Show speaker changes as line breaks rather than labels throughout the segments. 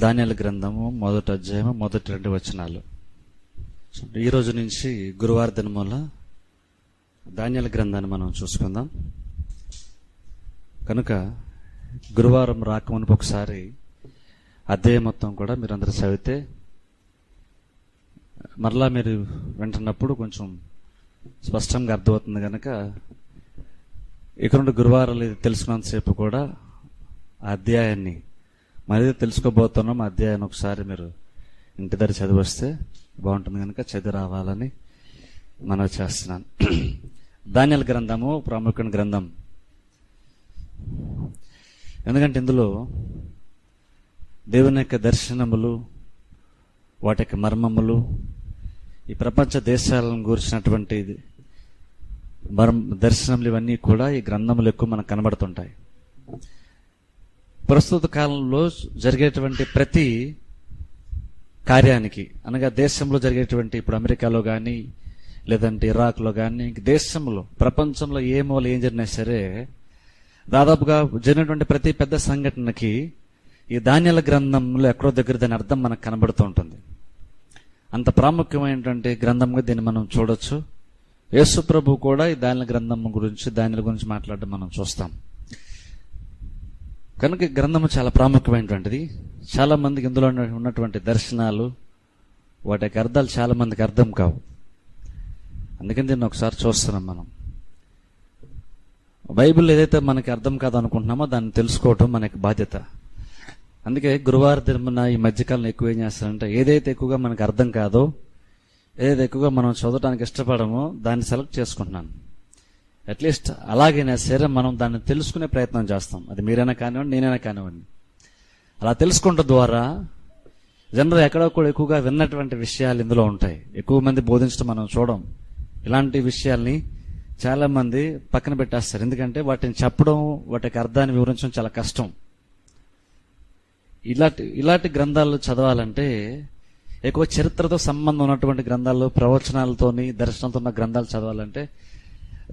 ధాన్యాల గ్రంథము మొదటి అధ్యాయము మొదటి రెండు వచనాలు. ఈ రోజు నుంచి గురువార దినముల ధాన్యాల గ్రంథాన్ని మనం చూసుకుందాం. కనుక గురువారం రాకమునుపు ఒకసారి అధ్యాయం మొత్తం కూడా మీరు అందరు చదివితే మరలా మీరు వింటున్నప్పుడు కొంచెం స్పష్టంగా అర్థమవుతుంది కనుక ఇక్కడ నుండి గురువారాలు తెలుసుకున్నంతసేపు కూడా ఆ అధ్యాయాన్ని మరీ తెలుసుకోబోతున్నాం ఆ అధ్యాయాన్ని ఒకసారి మీరు ఇంటి దగ్గర చదివస్తే బాగుంటుంది కనుక చదివి రావాలని మనం చేస్తున్నాను. ధాన్యాల గ్రంథము ప్రాముఖ్యమైన గ్రంథం. ఎందుకంటే ఇందులో దేవుని యొక్క దర్శనములు వాటి యొక్క మర్మములు ఈ ప్రపంచ దేశాలను గురించినటువంటి మర్మ దర్శనములు ఇవన్నీ కూడా ఈ గ్రంథములు ఎక్కువ మనకు కనబడుతుంటాయి. ప్రస్తుత కాలంలో జరిగేటువంటి ప్రతి కార్యానికి అనగా దేశంలో జరిగేటువంటి ఇప్పుడు అమెరికాలో కానీ లేదంటే ఇరాక్లో కానీ దేశంలో ప్రపంచంలో ఏ మూల ఏం జరిగినా సరే దాదాపుగా జరిగినటువంటి ప్రతి పెద్ద సంఘటనకి ఈ ధాన్యాల గ్రంథంలో ఎక్కడో దగ్గర దాని అర్థం మనకు కనబడుతూ ఉంటుంది. అంత ప్రాముఖ్యమైనటువంటి గ్రంథంగా దీన్ని మనం చూడొచ్చు. యేసు ప్రభు కూడా ఈ ధాన్యాల గ్రంథం గురించి ధాన్యాల గురించి మాట్లాడడం మనం చూస్తాం. కనుక గ్రంథము చాలా ప్రాముఖ్యమైనటువంటిది. చాలా మందికి ఇందులో ఉన్నటువంటి దర్శనాలు వాటి యొక్క అర్థాలు చాలా మందికి అర్థం కావు. అందుకని దీన్ని ఒకసారి చూస్తున్నాం మనం. బైబిల్ ఏదైతే మనకి అర్థం కాదనుకుంటున్నామో దాన్ని తెలుసుకోవటం మనకి బాధ్యత. అందుకే గురువార దినమున ఈ మధ్యకాలం ఎక్కువ ఏం చేస్తారంటే ఏదైతే ఎక్కువగా మనకు అర్థం కాదో ఏదైతే ఎక్కువగా మనం చదవడానికి ఇష్టపడమో దాన్ని సెలెక్ట్ చేసుకుంటున్నాను. అట్లీస్ట్ అలాగైనా సరే మనం దాన్ని తెలుసుకునే ప్రయత్నం చేస్తాం. అది మీరైనా కానివ్వండి నేనైనా కానివ్వండి. అలా తెలుసుకుంట ద్వారా జనరల్ ఎక్కడో కూడా ఎక్కువగా విన్నటువంటి విషయాలు ఇందులో ఉంటాయి. ఎక్కువ మంది బోధించడం మనం చూడం. ఇలాంటి విషయాల్ని చాలా మంది పక్కన పెట్టేస్తారు. ఎందుకంటే వాటిని చెప్పడం వాటికి అర్థాన్ని వివరించడం చాలా కష్టం. ఇలాంటి ఇలాంటి గ్రంథాలు చదవాలంటే ఎక్కువ చరిత్రతో సంబంధం ఉన్నటువంటి గ్రంథాలు ప్రవచనాలతోని దర్శనంతో ఉన్న గ్రంథాలు చదవాలంటే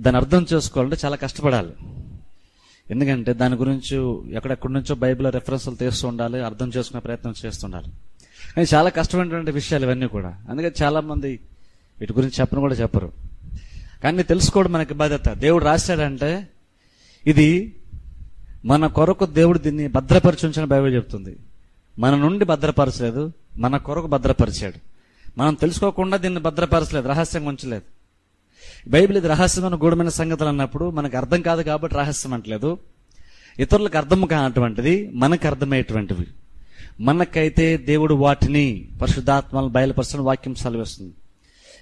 దాన్ని అర్థం చేసుకోవాలంటే చాలా కష్టపడాలి. ఎందుకంటే దాని గురించి ఎక్కడెక్కడి నుంచో బైబిల్ రెఫరెన్స్లు తీస్తూ ఉండాలి అర్థం చేసుకునే ప్రయత్నం చేస్తుండాలి కానీ చాలా కష్టమైనటువంటి విషయాలు ఇవన్నీ కూడా. అందుకే చాలామంది వీటి గురించి చెప్పను కూడా చెప్పరు. కానీ తెలుసుకోవడం మనకి బాధ్యత. దేవుడు రాశాడంటే ఇది మన కొరకు దేవుడు దీన్ని భద్రపరిచి బైబిల్ చెప్తుంది. మన నుండి భద్రపరచలేదు మన కొరకు భద్రపరిచాడు. మనం తెలుసుకోకుండా దీన్ని భద్రపరచలేదు రహస్యంగా ఉంచలేదు. బైబిల్ ఇది రహస్యమైన గూఢమైన సంగతులు అన్నప్పుడు మనకు అర్థం కాదు కాబట్టి రహస్యం అంటలేదు. ఇతరులకు అర్థం కానటువంటిది మనకు అర్థమయ్యేటువంటివి. మనకైతే దేవుడు వాటిని పరిశుద్ధాత్మలను బయలుపరచని వాక్యం సెలవిస్తుంది.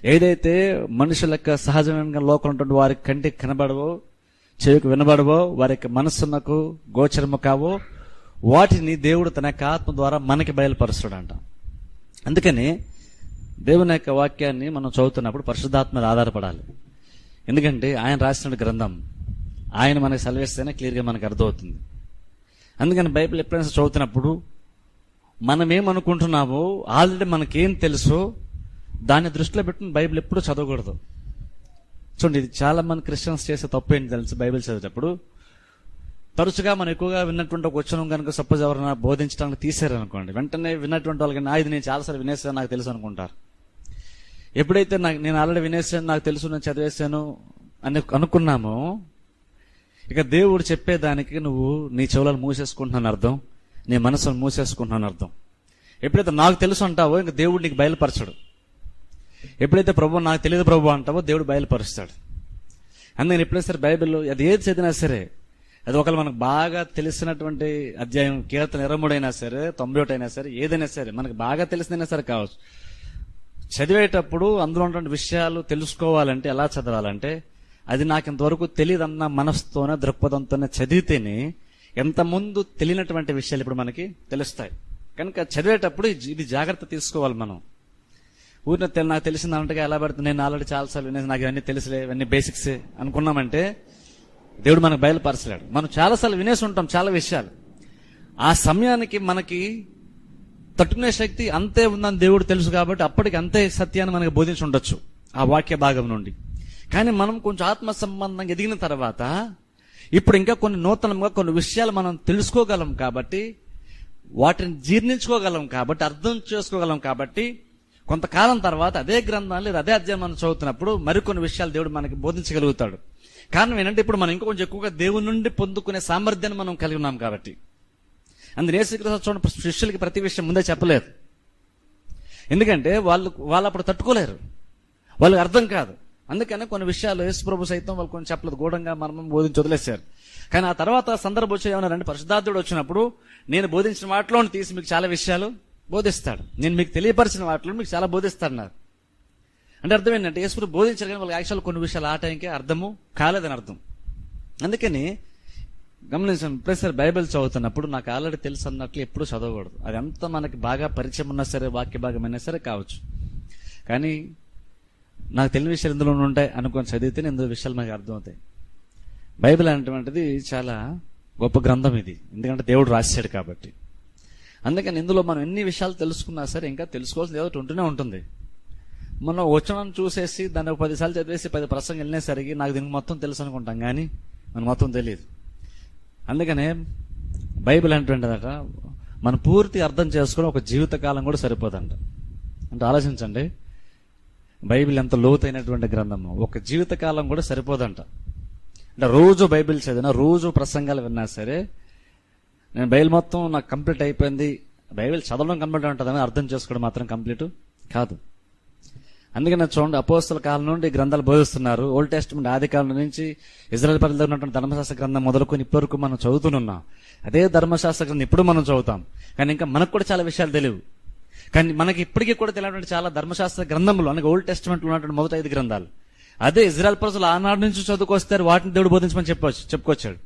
ఏదైతే మనుషుల యొక్క సహజంగా లోకం వారి కంటికి కనబడవో చెవికి వినబడవో వారి యొక్క మనస్సునకు గోచరము కావో వాటిని దేవుడు తన యొక్క ఆత్మ ద్వారా మనకి బయలుపరుస్తాడంట. అందుకని దేవుని యొక్క వాక్యాన్ని మనం చదువుతున్నప్పుడు పరిశుద్ధాత్మ ఆధారపడాలి. ఎందుకంటే ఆయన రాసిన గ్రంథం ఆయన మనకి సెలవిస్తేనే క్లియర్గా మనకు అర్థమవుతుంది. అందుకని బైబిల్ ఎప్పుడైనా చదువుతున్నప్పుడు మనం ఏమనుకుంటున్నామో ఆల్రెడీ మనకేం తెలుసో దాన్ని దృష్టిలో పెట్టుకుని బైబిల్ ఎప్పుడూ చదవకూడదు. చూడండి ఇది చాలా మంది క్రిస్టియన్స్ చేసే తప్పు ఏంటి తెలుసు బైబిల్ చదివేటప్పుడు? తరచుగా మనం ఎక్కువగా విన్నటువంటి ఒక వచనం కనుక సపోజ్ ఎవరైనా బోధించడానికి తీసారనుకోండి వెంటనే విన్నటువంటి వాళ్ళకి నా ఇది నేను చాలాసార్లు వినేసాను నాకు తెలుసు అనుకుంటారు. ఎప్పుడైతే నాకు నేను ఆల్రెడీ వినేసాను నాకు తెలుసు నేను చదివేశాను అని అనుకున్నామో ఇక దేవుడు చెప్పేదానికి నువ్వు నీ చెవులను మూసేసుకుంటున్నాను అర్థం నీ మనసును మూసేసుకుంటున్నాను అర్థం. ఎప్పుడైతే నాకు తెలుసు అంటావో ఇంక దేవుడు నీకు బయలుపరచడు. ఎప్పుడైతే ప్రభు నాకు తెలియదు ప్రభు అంటావో దేవుడు బయలుపరుస్తాడు. అందుకని ఎప్పుడైనా సరే బైబిల్లో అది ఏది చదివినా సరే అది ఒకవేళ మనకు బాగా తెలిసినటువంటి అధ్యాయం కీర్తన ఇరముడైనా సరే తొంభై ఒకటి అయినా సరే ఏదైనా సరే మనకు బాగా తెలిసిందైనా సరే కావచ్చు. చదివేటప్పుడు అందులో ఉన్నటువంటి విషయాలు తెలుసుకోవాలంటే ఎలా చదవాలంటే అది నాకు ఇంతవరకు తెలియదన్న మనసుతోనే దృక్పథంతోనే చదివితేనే ఎంత ముందు తెలియనటువంటి విషయాలు ఇప్పుడు మనకి తెలుస్తాయి. కనుక చదివేటప్పుడు ఇది- జాగ్రత్త తీసుకోవాలి మనం. ఊరిన తెలి నాకు తెలిసింది అన్నట్టుగా ఎలా పడుతుంది నేను ఆల్రెడీ చాలాసార్లు వినేసి నాకు ఇవన్నీ తెలుసులే ఇవన్నీ బేసిక్స్ అనుకున్నామంటే దేవుడు మనకు బయలుపరచలేడు. మనం చాలాసార్లు వినేసి ఉంటాం చాలా విషయాలు. ఆ సమయానికి మనకి తట్టుకునే శక్తి అంతే ఉందని దేవుడు తెలుసు కాబట్టి అప్పటికి అంతే సత్యాన్ని మనకి బోధించి ఉండొచ్చు ఆ వాక్య భాగం నుండి. కానీ మనం కొంచెం ఆత్మ సంబంధంగా ఎదిగిన తర్వాత ఇప్పుడు ఇంకా కొన్ని నూతనంగా కొన్ని విషయాలు మనం తెలుసుకోగలం కాబట్టి వాటిని జీర్ణించుకోగలం కాబట్టి అర్థం చేసుకోగలం కాబట్టి కొంతకాలం తర్వాత అదే గ్రంథాలు లేదా అదే అధ్యాయం మనం చదువుతున్నప్పుడు మరికొన్ని విషయాలు దేవుడు మనకి బోధించగలుగుతాడు. కారణం ఏంటంటే ఇప్పుడు మనం ఇంకా కొంచెం ఎక్కువగా దేవుని నుండి పొందుకునే సామర్థ్యాన్ని మనం కలిగి ఉన్నాం కాబట్టి. అందులో ఏసుక్రీస్తు చూడండి శిష్యులకి ప్రతి విషయం ముందే చెప్పలేదు. ఎందుకంటే వాళ్ళు వాళ్ళు అప్పుడు తట్టుకోలేరు. వాళ్ళకి అర్థం కాదు. అందుకనే కొన్ని విషయాలు యేసుప్రభు సైతం వాళ్ళు కొన్ని చెప్పలేదు. గూఢంగా మనం బోధించి వదిలేశారు. కానీ ఆ తర్వాత సందర్భం వచ్చి ఏమన్నారంటే పరిశుద్ధార్థుడు వచ్చినప్పుడు నేను బోధించిన వాటిలో తీసి మీకు చాలా విషయాలు బోధిస్తాడు. నేను మీకు తెలియపరిచిన వాటిలో మీకు చాలా బోధిస్తాడన్నారు. అంటే అర్థం ఏంటంటే యేసుప్రభు బోధించారు కానీ వాళ్ళకి యాక్చువల్ కొన్ని విషయాలు ఆ టైంకి అర్థము కాలేదని అర్థం. అందుకని గమనించండి సార్ బైబిల్ చదువుతున్నప్పుడు నాకు ఆల్రెడీ తెలుసు అన్నట్లు ఎప్పుడు చదవకూడదు. అది ఎంత మనకి బాగా పరిచయం ఉన్నా సరే వాక్య భాగమైనా సరే కావచ్చు. కానీ నాకు తెలియని విషయాలు ఎందులో ఉంటాయి అనుకొని చదివితే ఇందులో విషయాలు మనకు అర్థమవుతాయి. బైబిల్ అనేటువంటిది చాలా గొప్ప గ్రంథం ఇది. ఎందుకంటే దేవుడు రాశాడు కాబట్టి. అందుకని ఇందులో మనం ఎన్ని విషయాలు తెలుసుకున్నా సరే ఇంకా తెలుసుకోవాల్సింది ఏదో ఉంటూనే ఉంటుంది. మనం వచనం చూసేసి దాన్ని ఒక పదిసార్లు చదివేసి పది ప్రసంగం వెళ్ళినేసరికి నాకు దీనికి మొత్తం తెలుసు అనుకుంటాం. కానీ మనకు మొత్తం తెలియదు. అందుకనే బైబిల్ అంటుండదట మనం పూర్తి అర్థం చేసుకుని ఒక జీవితకాలం కూడా సరిపోదంట. అంటే ఆలోచించండి. బైబిల్ ఎంత లోతైనటువంటి గ్రంథము ఒక జీవితకాలం కూడా సరిపోదంట. అంటే రోజు బైబిల్ చదివినా రోజు ప్రసంగాలు విన్నా సరే నేను బైబిల్ మొత్తం నాకు కంప్లీట్ అయిపోయింది. బైబిల్ చదవడం కంప్లీట్ ఉంటుందని అర్థం చేసుకోవడం మాత్రం కంప్లీట్ కాదు. అందుకని చూడండి అపోస్తుల కాలం నుండి గ్రంథాలు బోధిస్తున్నారు. ఓల్డ్ టెస్ట్మెంట్ ఆది కాలం నుంచి ఇజ్రాయల్ పరిధిలో ఉన్నటువంటి ధర్మశాస్త్ర గ్రంథం మొదలుకొని ఇప్పటివరకు మనం చదువుతున్నాం అదే ధర్మశాస్త్ర గ్రంథం ఇప్పుడు మనం చదువుతాం. కానీ ఇంకా మనకు కూడా చాలా విషయాలు తెలియవు. కానీ మనకి ఇప్పటికీ కూడా తెలియనటువంటి చాలా ధర్మశాస్త్ర గ్రంథములు అనగా ఓల్డ్ టెస్ట్మెంట్ ఉన్నటువంటి మొదటి ఐదు గ్రంథాలు. అదే ఇజ్రాయల్ ప్రజలు ఆనాడు నుంచి చదువుకొస్తారు వాటిని దేవుడు బోధించమని చెప్పవచ్చు చెప్పుకొచ్చాడు.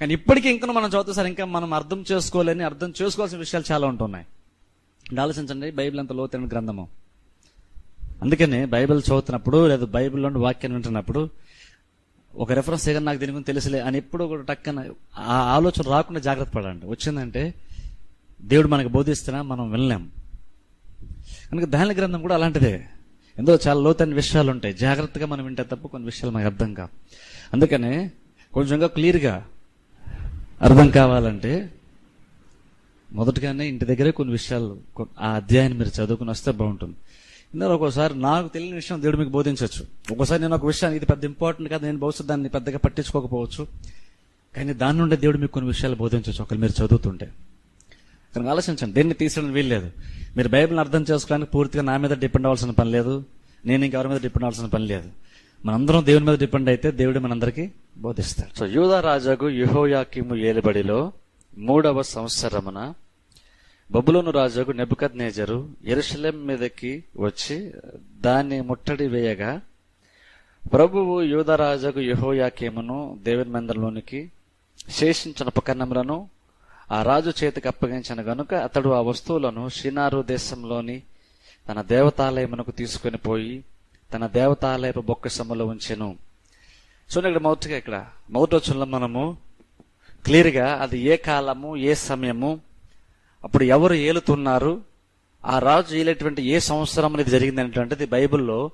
కానీ ఇప్పటికీ ఇంకా మనం చదువుతా సార్ ఇంకా మనం అర్థం చేసుకోలేని అర్థం చేసుకోవాల్సిన విషయాలు చాలా ఉంటున్నాయి. ఆలోచించండి బైబిల్ అంత లోతైన గ్రంథము. అందుకనే బైబిల్ చదువుతున్నప్పుడు లేదా బైబిల్లోని వాక్యాన్ని వింటున్నప్పుడు ఒక రెఫరెన్స్ ఏదైనా నాకు దీని గురించి తెలుసులే అని ఎప్పుడు కూడా టక్కన ఆ ఆలోచన రాకుండా జాగ్రత్త పడండి వచ్చిందంటే దేవుడు మనకు బోధిస్తున్నా మనం వినలేం. కనుక దాని గ్రంథం కూడా అలాంటిదే. ఎందులో చాలా లోతైన విషయాలు ఉంటాయి. జాగ్రత్తగా మనం వింటే తప్ప కొన్ని విషయాలు మనకు అర్థం కావు. అందుకనే కొంచెంగా క్లియర్గా అర్థం కావాలంటే మొదటగానే ఇంటి దగ్గరే కొన్ని విషయాలు ఆ అధ్యాయాన్ని మీరు చదువుకుని వస్తే బాగుంటుంది. ఇందులో ఒక్కోసారి నాకు తెలియని విషయం దేవుడు మీకు బోధించవచ్చు. ఒక్కోసారి నేను ఒక విషయం ఇది పెద్ద ఇంపార్టెంట్ కాదు నేను బహుశా దాన్ని పెద్దగా పట్టించుకోకపోవచ్చు. కానీ దాని నుండి దేవుడు మీకు కొన్ని విషయాలు బోధించవచ్చు ఒకరు మీరు చదువుతుంటే. కనుక ఆలోచించండి దేన్ని తీసడం వీల్లేదు మీరు బైబిల్ని అర్థం చేసుకోవడానికి పూర్తిగా నా మీద డిపెండ్ అవ్వాల్సిన పని లేదు. నేను ఇంకెవరి మీద డిపెండ్ అవ్వాల్సిన పని లేదు. మనందరం దేవుని మీద డిపెండ్ అయితే దేవుడు మనందరికీ బోధిస్తాడు. సో యూదా రాజాకు యుహోయాకిము ఏలుబడిలో మూడవ సంవత్సరమున బబులోను రాజుకు నెబుకద్ నేజరు ఎరుశలేం మీదకి వచ్చి దాన్ని ముట్టడి వేయగా ప్రభువు యూదరాజుకు యహోయాకేమును దేవుని మందిరంలోనికి శేషించిన ఉపకరణములను ఆ రాజు చేతికి అప్పగించిన గనుక అతడు ఆ వస్తువులను షినారు దేశంలోని తన దేవతాలయమునకు తీసుకొని పోయి తన దేవతాలయపు బొక్కసములో ఉంచెను. చూడండి ఇక్కడ మొదటిగా ఇక్కడ. మొదటి వచ్చంలో మనము క్లియర్గా అది ఏ కాలము ఏ సమయము అప్పుడు ఎవరు ఏలుతున్నారు? ఆ రాజు ఏలేటువంటి ఏ సంవత్సరం అనేది జరిగింది అనేటువంటిది బైబిల్లో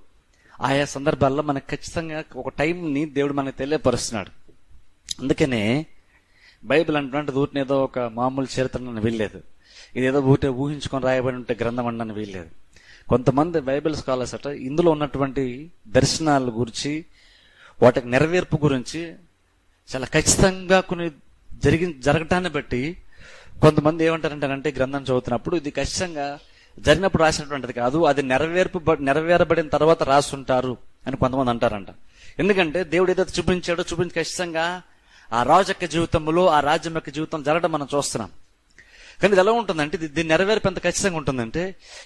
ఆయా సందర్భాల్లో మనకు ఖచ్చితంగా ఒక టైంని దేవుడు మనకు తెలియపరుస్తున్నాడు. అందుకనే బైబిల్ అంటున్నట్టు ఊటిని ఏదో ఒక మామూలు చరిత్రను వీల్లేదు. ఇది ఏదో ఊటే ఊహించుకొని రాయబడి ఉంటే గ్రంథం అని వీల్లేదు. కొంతమంది బైబిల్ స్కాలర్స్ అట ఇందులో ఉన్నటువంటి దర్శనాల గురించి వాటికి నెరవేర్పు గురించి చాలా ఖచ్చితంగా కొన్ని జరిగి జరగటాన్ని బట్టి కొంతమంది ఏమంటారంటారంటే ఈ గ్రంథం చదువుతున్నప్పుడు ఇది ఖచ్చితంగా జరిగినప్పుడు రాసినటువంటిది కాదు అది నెరవేర్పు నెరవేరబడిన తర్వాత రాసుంటారు అని కొంతమంది అంటారంట. ఎందుకంటే దేవుడు ఏదైతే చూపించాడో చూపించి ఖచ్చితంగా ఆ రాజు యొక్క జీవితంలో ఆ రాజ్యం యొక్క జీవితం జరగడం మనం చూస్తున్నాం. కానీ ఇది ఎలా ఉంటుందంటే దీన్ని దీని నెరవేర్పు ఎంత ఖచ్చితంగా ఉంటుందంటే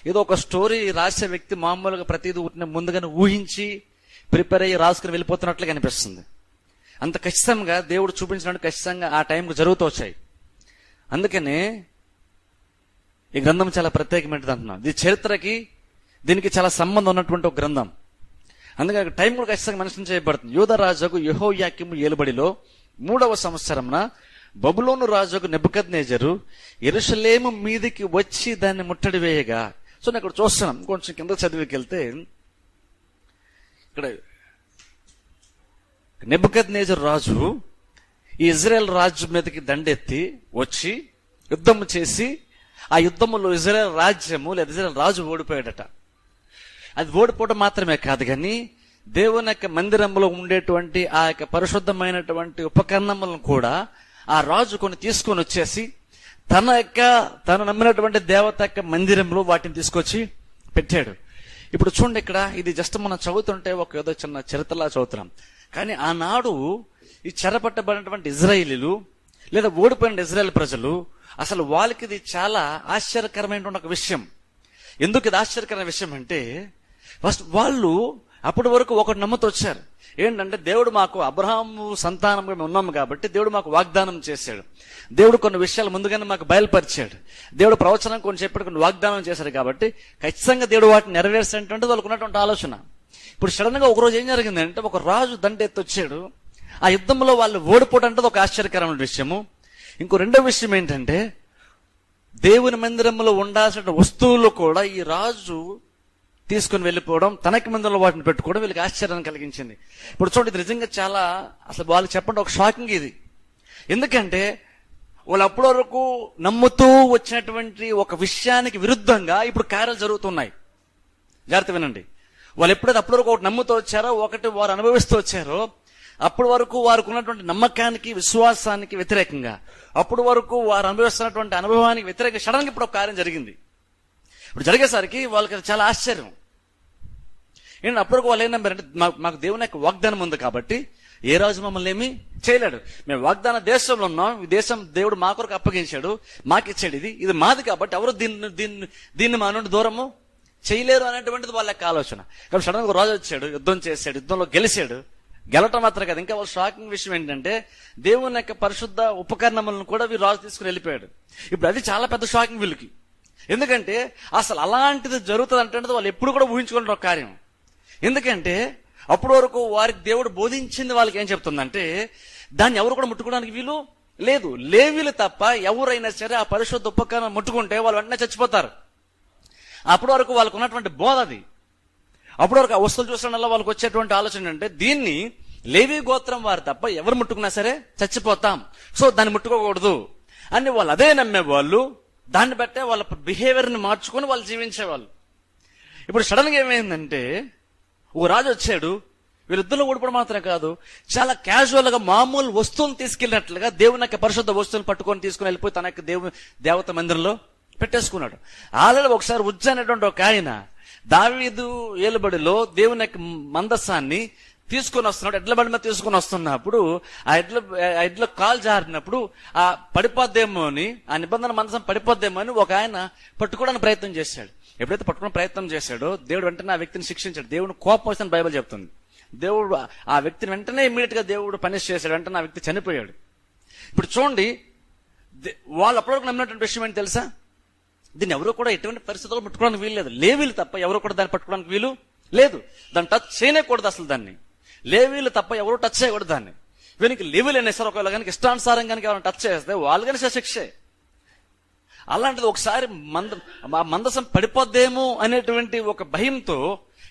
ఏదో ఒక స్టోరీ రాసే వ్యక్తి మామూలుగా ప్రతిదీ ఉట్టిన ముందుగానే ఊహించి ప్రిపేర్ అయ్యి రాసుకుని వెళ్ళిపోతున్నట్లుగా అనిపిస్తుంది. అంత ఖచ్చితంగా దేవుడు చూపించినట్టు ఖచ్చితంగా ఆ టైంకి జరుగుతూ వచ్చాయి. అందుకనే ఈ గ్రంథం చాలా ప్రత్యేకమైనది అంటున్నాం ఇది చరిత్రకి దీనికి చాలా సంబంధం ఉన్నటువంటి ఒక గ్రంథం. అందుకే టైం కూడా ఖచ్చితంగా మెన్షన్ చేయబడుతుంది. యూదరాజుకు యహోయాకిము ఏలుబడిలో మూడవ సంవత్సరంన బబులోను రాజుకు నెబుకద్ నేజరు ఎరుషలేము మీదికి వచ్చి దాన్ని ముట్టడి వేయగా. సో నేను ఇక్కడ చూస్తున్నాం కొంచెం కింద చదివికెళ్తే ఇక్కడ నెబుకద్ నేజర్ రాజు ఈ ఇజ్రాయెల్ రాజు మీదకి దండెత్తి వచ్చి యుద్ధం చేసి ఆ యుద్ధంలో ఇజ్రాయెల్ రాజ్యము లేదా ఇజ్రాయెల్ రాజు ఓడిపోయాడట. అది ఓడిపోవడం మాత్రమే కాదు కానీ దేవుని యొక్క మందిరంలో ఉండేటువంటి ఆ యొక్క పరిశుద్ధమైనటువంటి ఉపకరణములను కూడా ఆ రాజు కొన్ని తీసుకొని వచ్చేసి తన యొక్క తను నమ్మినటువంటి దేవత యొక్క మందిరంలో వాటిని తీసుకొచ్చి పెట్టాడు. ఇప్పుడు చూడండి ఇక్కడ ఇది జస్ట్ మనం చదువుతుంటే ఒక ఏదో చిన్న చరిత్రలా చదువుతున్నాం. కానీ ఆనాడు ఈ చెరపట్టబడినటువంటి ఇజ్రాయిలీలు లేదా ఓడిపోయిన ఇజ్రాయెల్ ప్రజలు అసలు వాళ్ళకి ఇది చాలా ఆశ్చర్యకరమైనటువంటి ఒక విషయం. ఎందుకు ఇది ఆశ్చర్యకరమైన విషయం అంటే ఫస్ట్ వాళ్ళు అప్పటి వరకు ఒకటి నమ్ముతూ వచ్చారు. ఏంటంటే దేవుడు మాకు అబ్రహాము సంతానంగా మేము ఉన్నాము కాబట్టి దేవుడు మాకు వాగ్దానం చేశాడు. దేవుడు కొన్ని విషయాలు ముందుగానే మాకు బయలుపరిచాడు. దేవుడు ప్రవచనం కొన్ని చెప్పాడు కొన్ని వాగ్దానం చేశాడు కాబట్టి ఖచ్చితంగా దేవుడు వాటిని నెరవేర్చినటువంటి వాళ్ళకు ఉన్నటువంటి ఆలోచన. ఇప్పుడు సడన్గా ఒకరోజు ఏం జరిగిందంటే ఒక రాజు దండెత్తి వచ్చాడు. ఆ యుద్ధంలో వాళ్ళు ఓడిపోవడం అంటే ఒక ఆశ్చర్యకరమైన విషయము. ఇంకో రెండో విషయం ఏంటంటే దేవుని మందిరంలో ఉండాల్సిన వస్తువులు కూడా ఈ రాజు తీసుకుని వెళ్ళిపోవడం తనకి మందిరంలో వాటిని పెట్టుకోవడం వీళ్ళకి ఆశ్చర్యం కలిగించింది. ఇప్పుడు చూడండి ఇది నిజంగా చాలా అసలు వాళ్ళు చెప్పండి ఒక షాకింగ్ ఇది. ఎందుకంటే వాళ్ళు అప్పటి వరకు నమ్ముతూ వచ్చినటువంటి ఒక విషయానికి విరుద్ధంగా ఇప్పుడు కార్యాలు జరుగుతున్నాయి. జాగ్రత్త వినండి. వాళ్ళు ఎప్పుడైతే అప్పటి వరకు ఒకటి నమ్ముతూ వచ్చారో ఒకటి వారు అనుభవిస్తూ వచ్చారో అప్పటి వరకు వారికి ఉన్నటువంటి నమ్మకానికి విశ్వాసానికి వ్యతిరేకంగా అప్పటి వరకు వారు అనుభవిస్తున్నటువంటి అనుభవానికి వ్యతిరేకంగా సడన్ ఇప్పుడు ఒక కార్యం జరిగింది. ఇప్పుడు జరిగేసరికి వాళ్ళకి చాలా ఆశ్చర్యం. ఏంటంటే అప్పటికి వాళ్ళు ఏం నమ్మారంటే మాకు దేవుని యొక్క వాగ్దానం ఉంది కాబట్టి ఏ రాజు మమ్మల్ని ఏమి చేయలేడు. మేము వాగ్దాన దేశంలో ఉన్నాం ఈ దేశం దేవుడు మా కొరకు అప్పగించాడు మాకు ఇచ్చాడు ఇది ఇది మాది కాబట్టి ఎవరు దీన్ని దీన్ని దీన్ని మా నుండి దూరము చేయలేరు అనేటువంటిది వాళ్ళ యొక్క ఆలోచన. కాబట్టి సడన్గా రాజు వచ్చాడు యుద్ధం చేశాడు యుద్ధంలో గెలిచాడు. గెలటం మాత్రం కదా. ఇంకా వాళ్ళ షాకింగ్ విషయం ఏంటంటే దేవుని యొక్క పరిశుద్ధ ఉపకరణములను కూడా వీరు రాజు తీసుకుని వెళ్ళిపోయాడు. ఇప్పుడు అది చాలా పెద్ద షాకింగ్ వీళ్ళకి. ఎందుకంటే అసలు అలాంటిది జరుగుతుంది అంటే వాళ్ళు ఎప్పుడు కూడా ఊహించుకుంటారు ఒక కార్యం. ఎందుకంటే అప్పటి వరకు వారికి దేవుడు బోధించింది వాళ్ళకి ఏం చెప్తుందంటే దాన్ని ఎవరు కూడా ముట్టుకోవడానికి వీలు లేదు. లేవీలు తప్ప ఎవరైనా సరే ఆ పరిశుద్ధ ఉపకరణం ముట్టుకుంటే వాళ్ళు వెంటనే చచ్చిపోతారు. అప్పటి వరకు వాళ్ళకు ఉన్నటువంటి బోధ అది. అప్పుడు వరకు ఆ వస్తువులు చూసడం వల్ల వాళ్ళకి వచ్చేటువంటి ఆలోచన అంటే దీన్ని లేవి గోత్రం వారు తప్ప ఎవరు ముట్టుకున్నా సరే చచ్చిపోతాం. సో దాన్ని ముట్టుకోకూడదు. అని వాళ్ళు అదే నమ్మే వాళ్ళు దాన్ని బట్టే వాళ్ళ బిహేవియర్ని మార్చుకొని వాళ్ళు జీవించేవాళ్ళు. ఇప్పుడు సడన్గా ఏమైందంటే ఓ రాజు వచ్చాడు వీళ్ళిద్దరు ఓడిపోవడం మాత్రమే కాదు చాలా క్యాజువల్గా మామూలు వస్తువులు తీసుకెళ్ళినట్లుగా దేవుని యొక్క పరిశుద్ధ వస్తువులు పట్టుకొని తీసుకుని వెళ్ళిపోయి తన యొక్క దేవు దేవత మందిరంలో పెట్టేసుకున్నాడు. ఆల్రెడీ ఒకసారి ఉజ్జ అనేటువంటి ఒక ఆయన దావీదు ఏలుబడిలో దేవుని యొక్క మందస్సాన్ని తీసుకొని వస్తున్నాడు. ఎడ్ల బండి మీద తీసుకొని వస్తున్నప్పుడు ఆ ఎడ్ల ఆ ఎడ్ల కాలు జారినప్పుడు ఆ పడిపోద్దేమో అని ఆ నిబంధన మందసం పడిపోద్దేమో అని ఒక ఆయన పట్టుకోవడానికి ప్రయత్నం చేశాడు. ఎప్పుడైతే పట్టుకునే ప్రయత్నం చేశాడో దేవుడు వెంటనే ఆ వ్యక్తిని శిక్షించాడు. దేవుడు కోపం వస్తుందని బైబిల్ చెప్తుంది. దేవుడు ఆ వ్యక్తిని వెంటనే ఇమీడియట్గా దేవుడు పనిష్ చేశాడు. వెంటనే ఆ వ్యక్తి చనిపోయాడు. ఇప్పుడు చూడండి దే- వాళ్ళు అప్పటివరకు నమ్మినటువంటి విషయం ఏంటి తెలుసా? దీన్ని ఎవరు కూడా ఎటువంటి పరిస్థితుల్లో పట్టుకోవడానికి వీలు లేదు. లేవీలు తప్ప ఎవరు కూడా దాన్ని పట్టుకోవడానికి వీలు లేదు. దాన్ని టచ్ చేయనేకూడదు అసలు దాన్ని. లేవీలు తప్ప ఎవరు టచ్ చేయకూడదు దాన్ని. వీనికి లేవీలు అయినా సరే ఒకవేళ కనుక ఇష్టానుసారం కనుక ఎవరైనా టచ్ చేస్తే వాళ్ళు కనుక శిక్షే అలాంటిది ఒకసారి మంద మందసం పడిపోద్దేమో అనేటువంటి ఒక భయంతో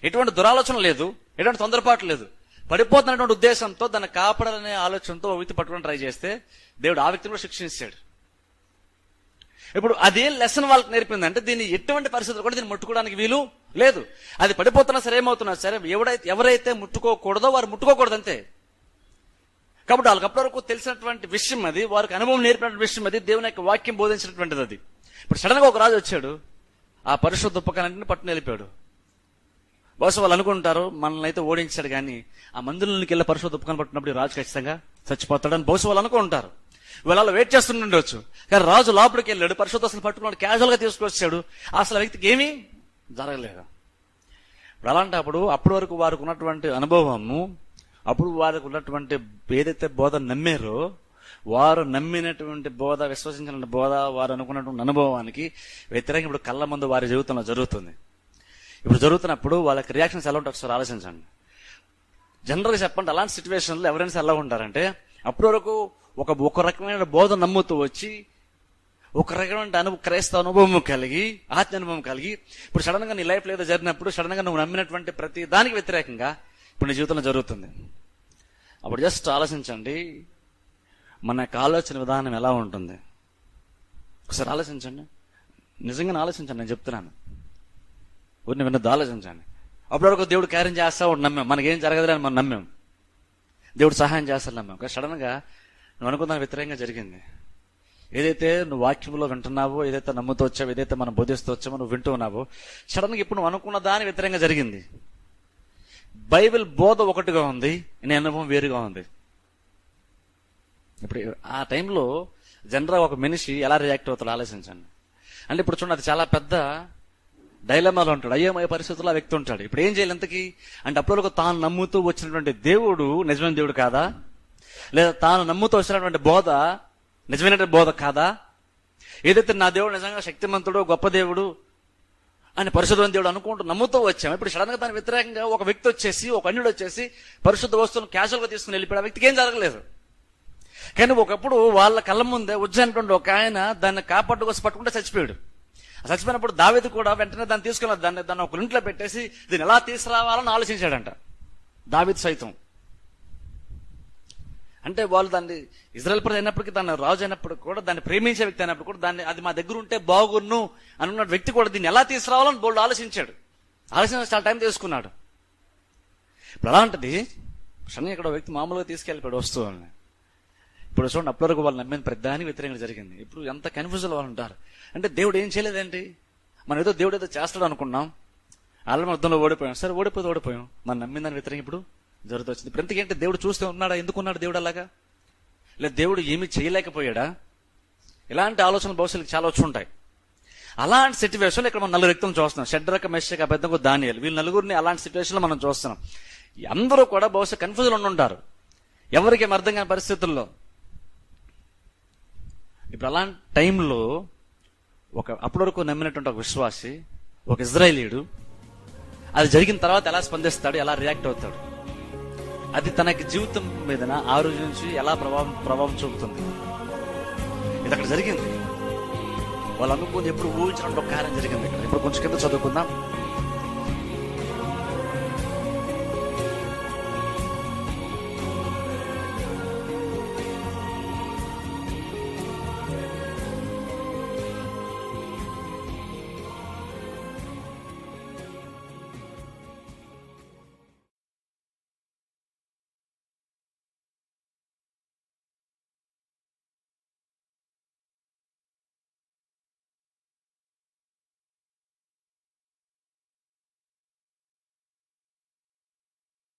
ఎటువంటి దురాలోచన లేదు. ఎటువంటి తొందరపాటు లేదు. పడిపోతున్నటువంటి ఉద్దేశంతో దాన్ని కాపాడాలనే ఆలోచనతో ఓ వ్యక్తి పట్టుకొని ట్రై చేస్తే దేవుడు ఆ వ్యక్తిని కూడా శిక్షించాడు ఇప్పుడు అదే లెసన్ వాళ్ళకి నేర్పింది. అంటే దీన్ని ఎటువంటి పరిస్థితులు కూడా దీన్ని ముట్టుకోవడానికి వీలు లేదు. అది పడిపోతున్నా సరే ఏమవుతున్నా సరే ఎవడైతే ఎవరైతే ముట్టుకోకూడదో వారు ముట్టుకోకూడదు అంతే. కాబట్టి వాళ్ళకి అప్పటివరకు తెలిసినటువంటి విషయం అది వారికి అనుభవం నేర్పినటువంటి విషయం అది దేవుని యొక్క వాక్యం బోధించినటువంటిది అది. ఇప్పుడు సడన్గా ఒక రాజు వచ్చాడు. ఆ పరిశుద్ధ ఉపకరణాన్ని పట్టుని వెళ్ళిపోయాడు. బహుశా వాళ్ళు అనుకుంటారు మనల్ని అయితే ఓడించాడు కానీ ఆ మందులకి వెళ్ళి పరిశుద్ధ ఉపకరణ పట్టినప్పుడు రాజు ఖచ్చితంగా చచ్చిపోతాడని బహుశా వాళ్ళు అనుకుంటారు. వీళ్ళు వెయిట్ చేస్తుండొచ్చు కానీ రాజు లోపలికి వెళ్ళాడు పరిశోధనలు పట్టుకున్నాడు క్యాజువల్గా తీసుకొచ్చాడు. అసలు వ్యక్తికి ఏమీ జరగలేదు. ఇప్పుడు అలాంటప్పుడు అప్పటి వరకు వారికి ఉన్నటువంటి అనుభవము అప్పుడు వారికి ఉన్నటువంటి ఏదైతే బోధ నమ్మారో వారు నమ్మినటువంటి బోధ విశ్వసించిన బోధ వారు అనుకున్నటువంటి అనుభవానికి వ్యతిరేకం ఇప్పుడు కళ్ళ ముందు వారి జీవితంలో జరుగుతుంది. ఇప్పుడు జరుగుతున్నప్పుడు వాళ్ళకి రియాక్షన్స్ ఎలా ఉంటాయి ఒకసారి ఆలోచించండి. జనరల్గా చెప్పండి అలాంటి సిచ్యువేషన్లో ఎవరైనా ఎలా ఉంటారంటే అప్పటి వరకు ఒక ఒక రకమైన బోధ నమ్ముతూ వచ్చి ఒక రకమైన అనుభవం క్రైస్తవ అనుభవం కలిగి ఆత్మ అనుభవం కలిగి ఇప్పుడు సడన్గా నీ లైఫ్ ఏదో జరిగినప్పుడు సడన్గా నువ్వు నమ్మినటువంటి ప్రతి దానికి వ్యతిరేకంగా ఇప్పుడు నీ జీవితంలో జరుగుతుంది. అప్పుడు జస్ట్ ఆలోచించండి మన యొక్క ఆలోచన విధానం ఎలా ఉంటుంది? ఒకసారి ఆలోచించండి. నిజంగా ఆలోచించండి నేను చెప్తున్నాను. ఊరిని విన్నది ఆలోచించండి. అప్పుడు వరకు దేవుడు కార్యం చేస్తా ఉండి నమ్మాం. మనకేం జరగదులే అని మనం నమ్మాం. దేవుడు సహాయం చేస్తారు నమ్మాం. కానీ సడన్గా నువ్వు అనుకున్న వ్యతిరేకంగా జరిగింది. ఏదైతే నువ్వు వాక్యంలో వింటున్నావో ఏదైతే నమ్ముతూ వచ్చావో ఏదైతే మనం బోధిస్తూ వచ్చామో నువ్వు వింటూ ఉన్నావో సడన్గా ఇప్పుడు నువ్వు అనుకున్న దాని వ్యతిరేకంగా జరిగింది. బైబిల్ బోధ ఒకటిగా ఉంది నీ అనుభవం వేరుగా ఉంది. ఇప్పుడు ఆ టైంలో జనరల్ ఒక మనిషి ఎలా రియాక్ట్ అవుతాడు ఆలోచించండి. అంటే ఇప్పుడు చూడండి అది చాలా పెద్ద డైలమాలో ఉంటాడు. అయ్యమయ పరిస్థితుల్లో ఆ వ్యక్తి ఉంటాడు. ఇప్పుడు ఏం చేయాలి ఎంతకి అంటే అప్పటివరకు తాను నమ్ముతూ వచ్చినటువంటి దేవుడు నిజమైన దేవుడు కాదా? లేదా తాను నమ్ముతూ వచ్చినటువంటి బోధ నిజమైనటువంటి బోధ కాదా? ఏదైతే నా దేవుడు నిజంగా శక్తిమంతుడు గొప్ప దేవుడు అని పరిశుద్ధమైన దేవుడు అనుకుంటూ నమ్ముతూ వచ్చాం. ఇప్పుడు సడన్గా దాని వ్యతిరేకంగా ఒక వ్యక్తి వచ్చేసి ఒక అన్యుడు వచ్చేసి పరిశుద్ధ వస్తువును క్యాజువల్గా తీసుకుని వెళ్ళిపోయాడు. ఆ వ్యక్తికి ఏం జరగలేదు. కానీ ఒకప్పుడు వాళ్ళ కళ్ళ ముందే ఉజ్జైనటువంటి ఒక ఆయన దాన్ని కాపాడుకోసి పట్టుకుంటే చచ్చిపోయాడు. చచ్చిపోయినప్పుడు దావేది కూడా వెంటనే దాన్ని తీసుకున్న దాన్ని దాన్ని ఒక ఇంట్లో పెట్టేసి దీన్ని ఎలా తీసుకురావాలని ఆలోచించాడంట. దావేది సైతం. అంటే వాళ్ళు దాన్ని ఇజ్రాయల్ ప్రజ అయినప్పటికీ దాన్ని రాజు అయినప్పుడు కూడా దాన్ని ప్రేమించే వ్యక్తి అయినప్పుడు కూడా దాన్ని అది మా దగ్గర ఉంటే బాగున్ను అనున్న వ్యక్తి కూడా దీన్ని ఎలా తీసుకురావాలని బోల్డ్ ఆలోచించాడు. ఆలోచించి చాలా టైం తీసుకున్నాడు. ఇప్పుడు అలాంటిది సడన్గా ఇక్కడ వ్యక్తి మామూలుగా తీసుకెళ్ళిపోయాడు వస్తువులని. ఇప్పుడు చూడండి అప్పటివరకు వాళ్ళు నమ్మిన ప్రధాని వ్యతిరేకంగా జరిగింది. ఇప్పుడు ఎంత కన్ఫ్యూజన్ వాళ్ళు ఉంటారు. అంటే దేవుడు ఏం చేయలేదండి మనం ఏదో దేవుడు ఏదో చేస్తాడు అనుకున్నాం. వాళ్ళ అర్థంలో ఓడిపోయాం. సరే ఓడిపోతే ఓడిపోయాం. మనం నమ్మిందని వ్యతిరేకం ఇప్పుడు? జరుగుతూ వచ్చింది ఇప్పుడు దేవుడు చూస్తూ ఉన్నాడా? ఎందుకు ఉన్నాడు దేవుడు అలాగా? లేదా దేవుడు ఏమీ చేయలేకపోయాడా? ఇలాంటి ఆలోచనలు భవిష్యత్తుకి చాలా వచ్చి ఉంటాయి. అలాంటి సిచ్యువేషన్లో ఇక్కడ మనం నలుగురు వ్యక్తులను చూస్తున్నాం. షడ్రక మెషక అబద్ధంకు దానియాలు. వీళ్ళు నలుగురిని అలాంటి సిచ్యువేషన్లో మనం చూస్తున్నాం. అందరూ కూడా బహుశా కన్ఫ్యూజన్ ఉండి ఉంటారు. ఎవరికి అర్థం కాని పరిస్థితుల్లో. ఇప్పుడు అలాంటి టైంలో ఒక అప్పటి వరకు నమ్మినటువంటి ఒక విశ్వాసి ఒక ఇజ్రాయేలీడు అది జరిగిన తర్వాత ఎలా స్పందిస్తాడు ఎలా రియాక్ట్ అవుతాడు? అది తనకి జీవితం మీదన ఆ రోజు నుంచి ఎలా ప్రభావం ప్రభావం చూపుతుంది. ఇది అక్కడ జరిగింది. వాళ్ళు అనుకుని ఎప్పుడు ఊహించినట్టు ఒక కార్యం జరిగింది. ఇక్కడ ఇప్పుడు కొంచెం కింద చదువుకుందాం.